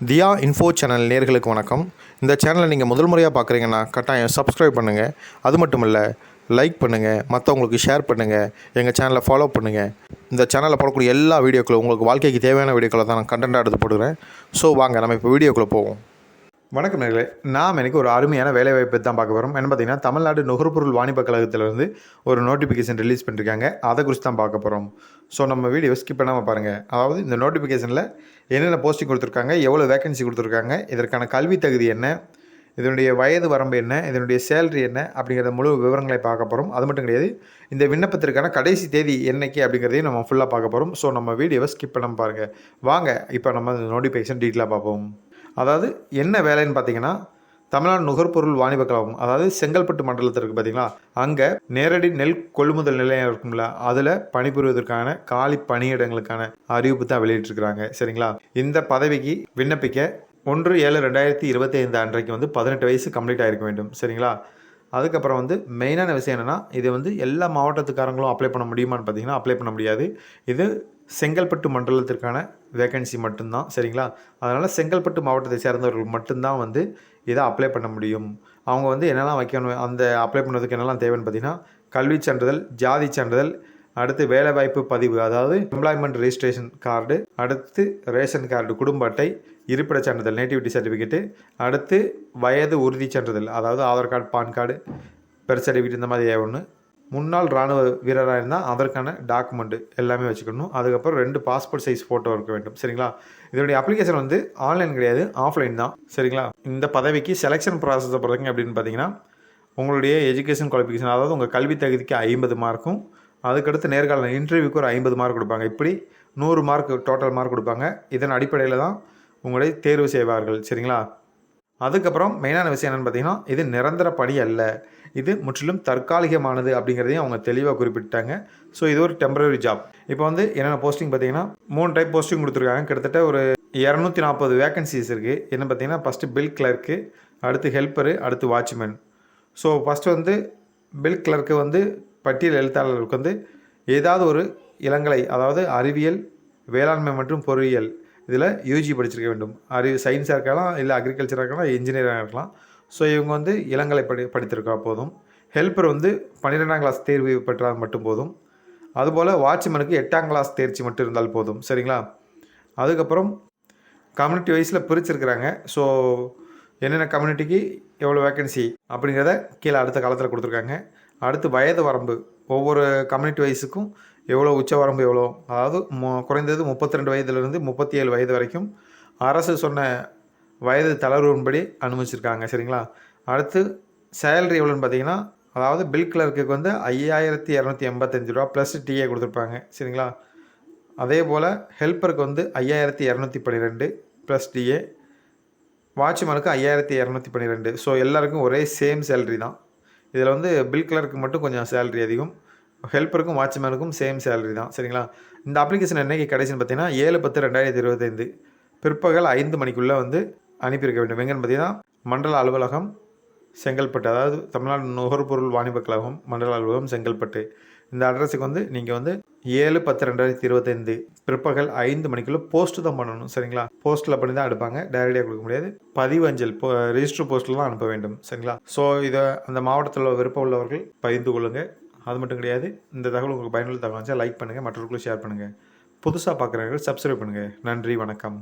தியா info channel நேர்களுக்கு வணக்கம். இந்த சேனலை நீங்கள் முதல் முறையாக பார்க்குறீங்கன்னா கட்டாயம் சப்ஸ்கிரைப் பண்ணுங்கள் அது மட்டும் இல்லை லைக் பண்ணுங்கள் மற்றவங்களுக்கு ஷேர் பண்ணுங்கள் எங்கள் சேனலை ஃபாலோ பண்ணுங்கள் இந்த சேனலில் போடக்கூடிய எல்லா வீடியோக்களும் உங்களுக்கு வாழ்க்கைக்கு தேவையான வீடியோக்களை தான் நான் கண்டென்ட்டாக எடுத்து போடுறேன். ஸோ வாங்க நம்ம இப்போ வீடியோக்குள்ளே போவோம். வணக்கம் நேர்களே. நாம் எனக்கு ஒரு அருமையான வேலைவாய்ப்பு தான் பார்க்க போகிறோம் என்ன பார்த்தீங்கன்னா தமிழ்நாடு நுகர்பொருள் வாணிப கழகத்திலிருந்து ஒரு நோட்டிஃபிகேஷன் ரிலீஸ் பண்ணியிருக்காங்க அதை குறித்து தான் பார்க்க போகிறோம் ஸோ நம்ம வீடியோ ஸ்கிப் பண்ணாமல் பாருங்கள் அதாவது இந்த நோட்டிஃபிகேஷனில் என்னென்ன போஸ்டிங் கொடுத்துருக்காங்க எவ்வளோ வேகன்சி கொடுத்துருக்காங்க இதற்கான கல்வி தகுதி என்ன இதனுடைய வயது வரம்பு என்ன இதனுடைய சேலரி என்ன அப்படிங்கிற முழு விவரங்களை பார்க்க போகிறோம் அது மட்டும் கிடையாது இந்த விண்ணப்பத்திற்கான கடைசி தேதி என்னைக்கு அப்படிங்கிறதையும் நம்ம ஃபுல்லாக பார்க்க போகிறோம் ஸோ நம்ம வீடியோவை ஸ்கிப் பண்ணாமல் பாருங்கள் வாங்க இப்போ நம்ம இந்த நோட்டிஃபிகேஷன் டீட்டெயிலாக பார்ப்போம். அதாவது என்ன வேலைன்னு பார்த்தீங்கன்னா தமிழ்நாடு நுகர்பொருள் வாணிப கழகம் அதாவது செங்கல்பட்டு மண்டலத்தில் இருக்குது பார்த்தீங்களா அங்கே நேரடி நெல் கொள்முதல் நிலையம் இருக்கும்ல அதில் பணிபுரிவதற்கான காலி பணியிடங்களுக்கான அறிவிப்பு தான் வெளியிட்டிருக்கிறாங்க சரிங்களா? இந்த பதவிக்கு விண்ணப்பிக்க ஒன்று ஏழு ரெண்டாயிரத்தி இருபத்தி ஐந்து அன்றைக்கு வந்து பதினெட்டு வயசு கம்ப்ளீட் ஆகிருக்க வேண்டும் சரிங்களா? அதுக்கப்புறம் வந்து மெயினான விஷயம் என்னென்னா இது வந்து எல்லா மாவட்டத்துக்காரங்களும் அப்ளை பண்ண முடியுமான்னு பார்த்தீங்கன்னா அப்ளை பண்ண முடியாது. இது செங்கல்பட்டு மண்டலத்திற்கான வேகன்சி மட்டும்தான் சரிங்களா? அதனால் செங்கல்பட்டு மாவட்டத்தை சேர்ந்தவர்கள் மட்டும்தான் வந்து இதை அப்ளை பண்ண முடியும். அவங்க வந்து என்னெல்லாம் வைக்கணும் அந்த அப்ளை பண்ணதுக்கு என்னெல்லாம் தேவைன்னு பார்த்தீங்கன்னா கல்வி சான்றிதழ் ஜாதி சான்றிதழ் அடுத்து வேலைவாய்ப்பு பதிவு அதாவது எம்ப்ளாய்மெண்ட் ரெஜிஸ்ட்ரேஷன் கார்டு அடுத்து ரேஷன் கார்டு குடும்ப அட்டை இருப்பிடச் சான்றிதழ் நேட்டிவிட்டி சர்டிஃபிகேட்டு அடுத்து வயது உறுதி சான்றிதழ் அதாவது Aadhaar card PAN card birth certificate இந்த மாதிரி ஒன்று முன்னாள் இராணுவ வீரராக இருந்தால் அதற்கான டாக்குமெண்ட்டு எல்லாமே வச்சுக்கணும். அதுக்கப்புறம் ரெண்டு பாஸ்போர்ட் சைஸ் ஃபோட்டோ இருக்க வேண்டும். சரிங்களா? இதனுடைய அப்ளிகேஷன் வந்து ஆன்லைன் கிடையாது ஆஃப்லைன் தான். சரிங்களா? இந்த பதவிக்கு செலெக்ஷன் ப்ராசஸை பொறுத்தங்க அப்படின்னு பார்த்தீங்கன்னா உங்களுடைய எஜுகேஷன் குவாலிஃபிகேஷன் அதாவது உங்கள் கல்வி தகுதிக்கு ஐம்பது மார்க்கும் அதுக்கடுத்து நேர்கால இன்டர்வியூக்கு ஒரு ஐம்பது மார்க் கொடுப்பாங்க. இப்படி நூறு மார்க் டோட்டல் மார்க் கொடுப்பாங்க. இதன் அடிப்படையில் தான் உங்களை தேர்வு செய்வார்கள். சரிங்களா? அதுக்கப்புறம் மெயினான விஷயம் என்னென்னு பார்த்தீங்கன்னா இது நிரந்தர பணி அல்ல. இது முற்றிலும் தற்காலிகமானது அப்படிங்கிறதையும் அவங்க தெளிவாக குறிப்பிட்டாங்க. ஸோ இது ஒரு டெம்பரரி ஜாப் இப்போ வந்து என்னென்ன போஸ்டிங் பார்த்தீங்கன்னா மூணு டைப் போஸ்டிங் கொடுத்துருக்காங்க. கிட்டத்தட்ட ஒரு இரநூத்தி நாற்பது வேகன்சிஸ் இருக்குது என்ன பார்த்தீங்கன்னா ஃபஸ்ட்டு பில் கிளர்க்கு அடுத்து ஹெல்ப்பரு அடுத்து வாட்ச்மேன் ஸோ ஃபஸ்ட்டு வந்து பில் கிளர்க்கு வந்து பட்டியல் எழுத்தாளர்களுக்கு வந்து ஏதாவது ஒரு இளங்கலை அதாவது அறிவியல் வேளாண்மை மற்றும் பொறியியல் இதில் யூஜி படிச்சிருக்க வேண்டும். அறிவு சயின்ஸாக இருக்கலாம் இல்லை அக்ரிகல்ச்சராக இருக்கலாம் இன்ஜினியராக இருக்கலாம். ஸோ இவங்க வந்து இளங்கலை படி படித்திருக்கா போதும். ஹெல்ப்பர் வந்து பன்னிரெண்டாம் கிளாஸ் தேர்வு பெற்றால் மட்டும் போதும். அதுபோல் வாட்ச்மேனுக்கு எட்டாம் கிளாஸ் தேர்ச்சி மட்டும் இருந்தால் போதும். சரிங்களா? அதுக்கப்புறம் கம்யூனிட்டி வைஸில் பிரிச்சிருக்கிறாங்க. ஸோ என்னென்ன கம்யூனிட்டிக்கு எவ்வளோ வேக்கன்சி அப்படிங்கிறத கீழே அடுத்த காலத்தில் கொடுத்துருக்காங்க. அடுத்து வயது வரம்பு ஒவ்வொரு கம்யூனிட்டி வைஸுக்கும் எவ்வளோ உச்ச வரம்பு எவ்வளோ அதாவது மு குறைந்தது முப்பத்தி ரெண்டு வயதுலேருந்து முப்பத்தி ஏழு வயது வரைக்கும் அரசு சொன்ன வயது தளர்வுன்படி அனுமதிச்சிருக்காங்க சரிங்களா? அடுத்து சேலரி எவ்வளோன்னு பார்த்தீங்கன்னா அதாவது பில் கிளர்க்குக்கு வந்து ஐயாயிரத்தி இரநூத்தி எண்பத்தஞ்சு ரூபா ப்ளஸ் டிஏ கொடுத்துருப்பாங்க சரிங்களா? அதே போல் ஹெல்ப்பருக்கு வந்து ஐயாயிரத்தி இரநூத்தி பன்னிரெண்டு ப்ளஸ் டிஏ வாட்ச்மேனுக்கு ஐயாயிரத்தி இரநூத்தி பன்னிரெண்டு. ஸோ எல்லாருக்கும் ஒரே சேம் சேலரி தான். இதில் வந்து பில் கிளர்க்கு மட்டும் கொஞ்சம் சேலரி அதிகம். ஹெல்ப்பருக்கும் வாட்ச்மேனுக்கும் சேம் சேலரி தான் சரிங்களா? இந்த அப்ளிகேஷன் என்றைக்கு கிடைச்சின்னு பார்த்தீங்கன்னா ஏழு பத்து ரெண்டாயிரத்தி இருபத்தைந்து. பிற்பகல் ஐந்து மணிக்குள்ளே வந்து அனுப்பியிருக்க வேண்டும். எங்கன்னு பார்த்தீங்கன்னா மண்டல அலுவலகம் செங்கல்பட்டு அதாவது தமிழ்நாடு நுகர்பொருள் வாணிப கழகம் மண்டல அலுவலகம் செங்கல்பட்டு. இந்த அட்ரஸுக்கு வந்து நீங்கள் வந்து ஏழு பத்து ரெண்டாயிரத்தி இருபத்தைந்து பிற்பகல் ஐந்து மணிக்குள்ளே போஸ்ட்டு தான் பண்ணணும். சரிங்களா? போஸ்ட்டில் பண்ணி தான் எடுப்பாங்க. டைரக்டாக கொடுக்க முடியாது. பதிவு அஞ்சல் போ ரிஜிஸ்டர் போஸ்ட்டில் தான் அனுப்ப வேண்டும். சரிங்களா? ஸோ இதை அந்த மாவட்டத்தில் விருப்பம் உள்ளவர்கள் பகிர்ந்து கொள்ளுங்கள் அது மட்டும் கிடையாது. இந்த தகவல் உங்களுக்கு பயனுள்ள தகவல் லைக் பண்ணுங்கள் மற்றவர்களுக்கும் ஷேர் பண்ணுங்கள் புதுசாக பார்க்குறவர்கள் சப்ஸ்கிரைப் பண்ணுங்கள் நன்றி வணக்கம்.